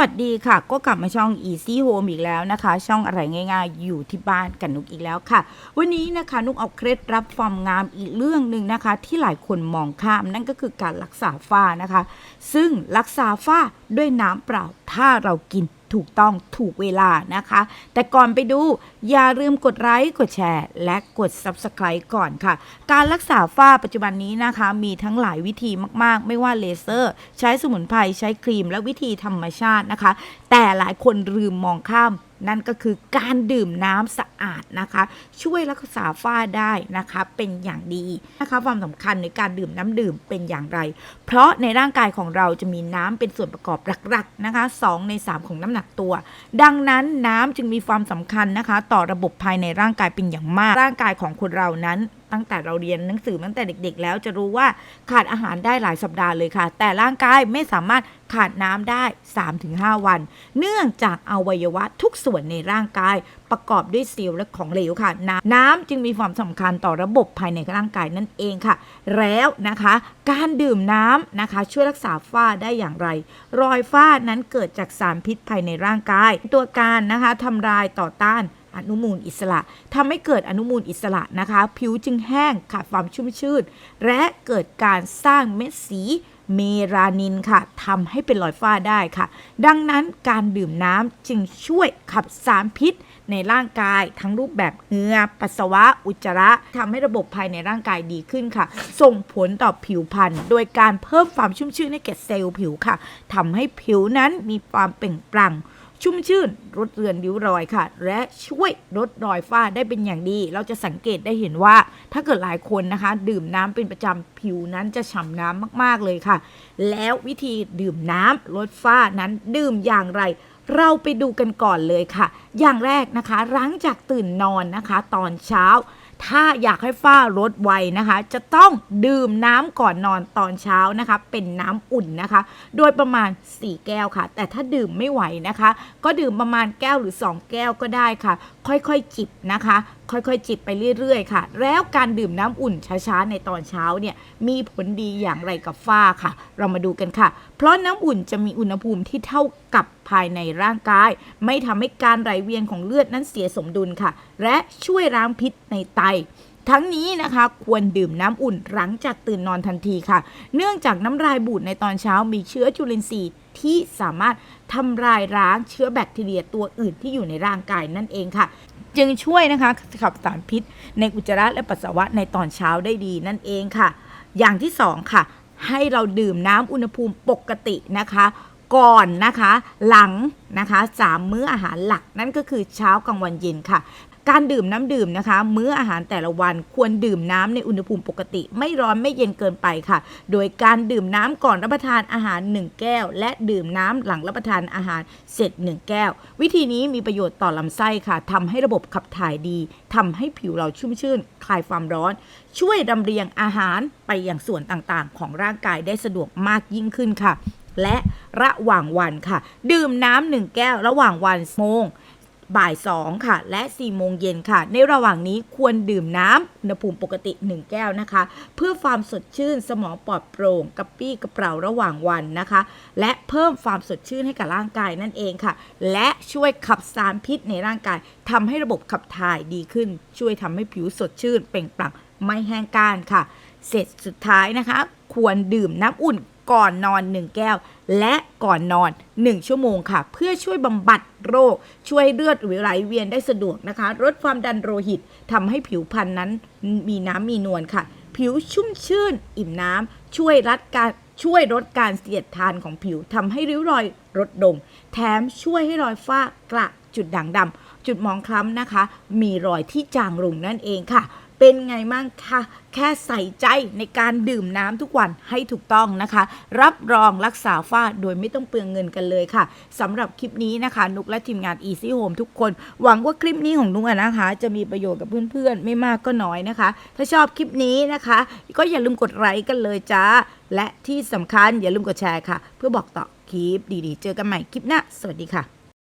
วัสดีค่ะ ก็กลับมาช่อง Easy Home อีกแล้วนะคะ ช่องอะไรง่ายๆ อยู่ที่บ้านกันนุกอีกแล้วค่ะ วันนี้นะคะนุกเอาเคล็ดรับความงามอีกเรื่องหนึ่งนะคะ ที่หลายคนมองข้ามนั่นก็คือการรักษาฝ้านะคะ ซึ่งรักษาฝ้าด้วยน้ำเปล่าถ้าเรากิน ถูกต้องถูกเวลานะคะ แต่ก่อนไปดูอย่าลืมกดไลค์กดแชร์ และกด Subscribe ก่อนค่ะ การรักษาฝ้าปัจจุบันนี้นะคะ มีทั้งหลายวิธีมาก ๆ ไม่ว่าเลเซอร์ ใช้สมุนไพรใช้ครีม และวิธีธรรมชาตินะคะ แต่หลายคนลืมมองข้าม นั่นก็คือการดื่มน้ำสะอาดนะคะ ช่วยรักษาฝ้าได้นะคะเป็นอย่างดีนะคะความสำคัญในการดื่มน้ำดื่มเป็นอย่างไร เพราะในร่างกายของเราจะมีน้ำเป็นส่วนประกอบหลักๆนะคะ2ใน 3 ของน้ำหนักตัว ดังนั้นน้ำจึงมีความสำคัญนะคะ ต่อระบบภายในร่างกายเป็นอย่างมาก ร่างกายของคนเรานั้นตั้งแต่เราเรียนหนังสือตั้งแต่เด็ก ๆ แล้วจะรู้ว่าขาดอาหารได้หลายสัปดาห์เลยค่ะ แต่ร่างกายไม่สามารถ ขาดน้ำได้ 3-5 วัน เนื่องจากอวัยวะทุกส่วนในร่างกายประกอบด้วยเซลล์และของเหลวค่ะน้ำน้ำจึงมีความสำคัญต่อระบบภายในร่างกายนั่นเองค่ะ แล้วนะคะ การดื่มน้ำนะคะ ช่วยรักษาฝ้าได้อย่างไร รอยฝ้านั้นเกิดจากสารพิษภายในร่างกาย ตัวการนะคะทำลายต่อต้านอนุมูลอิสระทำให้เกิดอนุมูลอิสระนะคะ ผิวจึงแห้งขาดความชุ่มชื่น และเกิดการสร้างเม็ดสี เมลานินค่ะทำให้เป็นรอยฝ้าได้ค่ะ ดังนั้นการดื่มน้ำจึงช่วยขับสารพิษในร่างกายทั้งรูปแบบเหงื่อปัสสาวะ อุจจาระทำให้ระบบภายในร่างกายดีขึ้นค่ะ ส่งผลต่อผิวพรรณโดยการเพิ่มความชุ่มชื่นให้แก่เซลล์ผิวค่ะทำให้ผิวนั้นมีความเปล่งปลั่ง ชุ่มชื่นลดเรือนริ้วรอยค่ะ และช่วยลดรอยฝ้าได้เป็นอย่างดี เราจะสังเกตได้เห็นว่า ถ้าเกิดหลายคนนะคะ ดื่มน้ำเป็นประจำผิวนั้นจะฉ่ำน้ำมากๆเลยค่ะ แล้ววิธีดื่มน้ำลดฝ้านั้นดื่มอย่างไรเราไปดูกันก่อนเลยค่ะ อย่างแรกนะคะหลังจากตื่นนอนนะคะ ตอนเช้า ถ้าอยากให้ฝ้าลดไวนะคะ จะต้องดื่มน้ำก่อนนอนตอนเช้านะคะ เป็นน้ำอุ่นนะคะ โดยประมาณ 4 แก้วค่ะ แต่ถ้าดื่มไม่ไหวนะคะ ก็ดื่มประมาณแก้วหรือ 2 แก้วก็ได้ค่ะ ค่อยๆจิบนะคะ ค่อยๆจิบไปเรื่อยๆค่ะ แล้วการดื่มน้ำอุ่นช้าๆในตอนเช้าเนี่ยมีผลดีอย่างไรกับฝ้าค่ะ เรามาดูกันค่ะ เพราะน้ำอุ่นจะมีอุณหภูมิที่เท่ากับภายในร่างกาย ไม่ทำให้การไหลเวียนของเลือดนั้นเสียสมดุลค่ะ และช่วยล้างพิษในไตทั้งนี้นะคะควรดื่มน้ำอุ่นหลังจากตื่นนอนทันทีค่ะ เนื่องจากน้ำลายบูดในตอนเช้ามีเชื้อจุลินทรีย์ที่สามารถทำลายล้างเชื้อแบคทีเรียตัวอื่นที่อยู่ในร่างกายนั่นเองค่ะ จึงช่วยนะคะขับสารพิษ ในอุจจาระและปัสสาวะในตอนเช้าได้ดีนั่นเองค่ะ อย่างที่สองค่ะ ให้เราดื่มน้ำอุณหภูมิปกตินะคะ ก่อนนะคะ หลังนะคะสามมื้ออาหารหลักนั่นก็คือเช้ากลางวันเย็นค่ะ การดื่มน้ำดื่มนะคะ มื้ออาหารแต่ละวันควรดื่มน้ำในอุณหภูมิปกติ ไม่ร้อนไม่เย็นเกินไปค่ะ โดยการดื่มน้ำก่อนรับประทานอาหาร 1 แก้ว และดื่มน้ำหลังรับประทานอาหารเสร็จ 1 แก้ว วิธีนี้มีประโยชน์ต่อลำไส้ค่ะทำให้ระบบขับถ่ายดีทำให้ผิวเราชุ่มชื่น คลายความร้อน ช่วยดำเรียงอาหารไปยังส่วนต่างๆ ของร่างกายได้สะดวกมากยิ่งขึ้นค่ะ และระหว่างวันค่ะ ดื่มน้ำหนึ่งแก้วระหว่างวันโมงบ่าย2ค่ะ และ4โมงเย็นค่ะ ในระหว่างนี้ควรดื่มน้ำอุณหภูมิปกติ 1 แก้วนะคะ เพื่อความสดชื่นสมองปลอดโปร่งกระปี้กระเป๋าระหว่างวันนะคะ และเพิ่มความสดชื่นให้กับร่างกายนั่นเองค่ะ และช่วยขับสารพิษในร่างกายทำให้ระบบขับถ่ายดีขึ้น ช่วยทำให้ผิวสดชื่นเปล่งปลั่งไม่แห้งก้านค่ะ เสร็จสุดท้ายนะคะ ควรดื่มน้ำอุ่น ก่อนนอน 1 แก้ว และก่อนนอน 1 ชั่วโมงค่ะ เพื่อช่วยบำบัดโรค ช่วยเลือดไหลเวียนได้สะดวกนะคะลดความดันโลหิตทำให้ผิวพรรณนั้นมีน้ำมีนวลค่ะ ผิวชุ่มชื่น อิ่มน้ำช่วยรัดการช่วยลดการเสียดทานของผิวทำให้ริ้วรอยลดลงแถมช่วยให้รอยฝ้ากระจุดด่างดำจุดหมองคล้ำนะคะ มีรอยที่จางลงนั่นเองค่ะ เป็นไงมั่งคะแค่ใส่ใจในการดื่มน้ำทุกวันให้ถูกต้องนะคะ รับรองรักษาฝ้าโดยไม่ต้องเปลืองเงินกันเลยค่ะสำหรับคลิปนี้นะคะ นุกและทีมงาน Easy Home ทุกคน หวังว่าคลิปนี้ของนุกนะคะ จะมีประโยชน์กับเพื่อนๆ ไม่มากก็น้อยนะคะ ถ้าชอบคลิปนี้นะคะ ก็อย่าลืมกดไลค์กันเลยจ้า และที่สำคัญอย่าลืมกดแชร์ค่ะ เพื่อบอกต่อคลิปดีๆ เจอกันใหม่คลิปหน้าสวัสดีค่ะ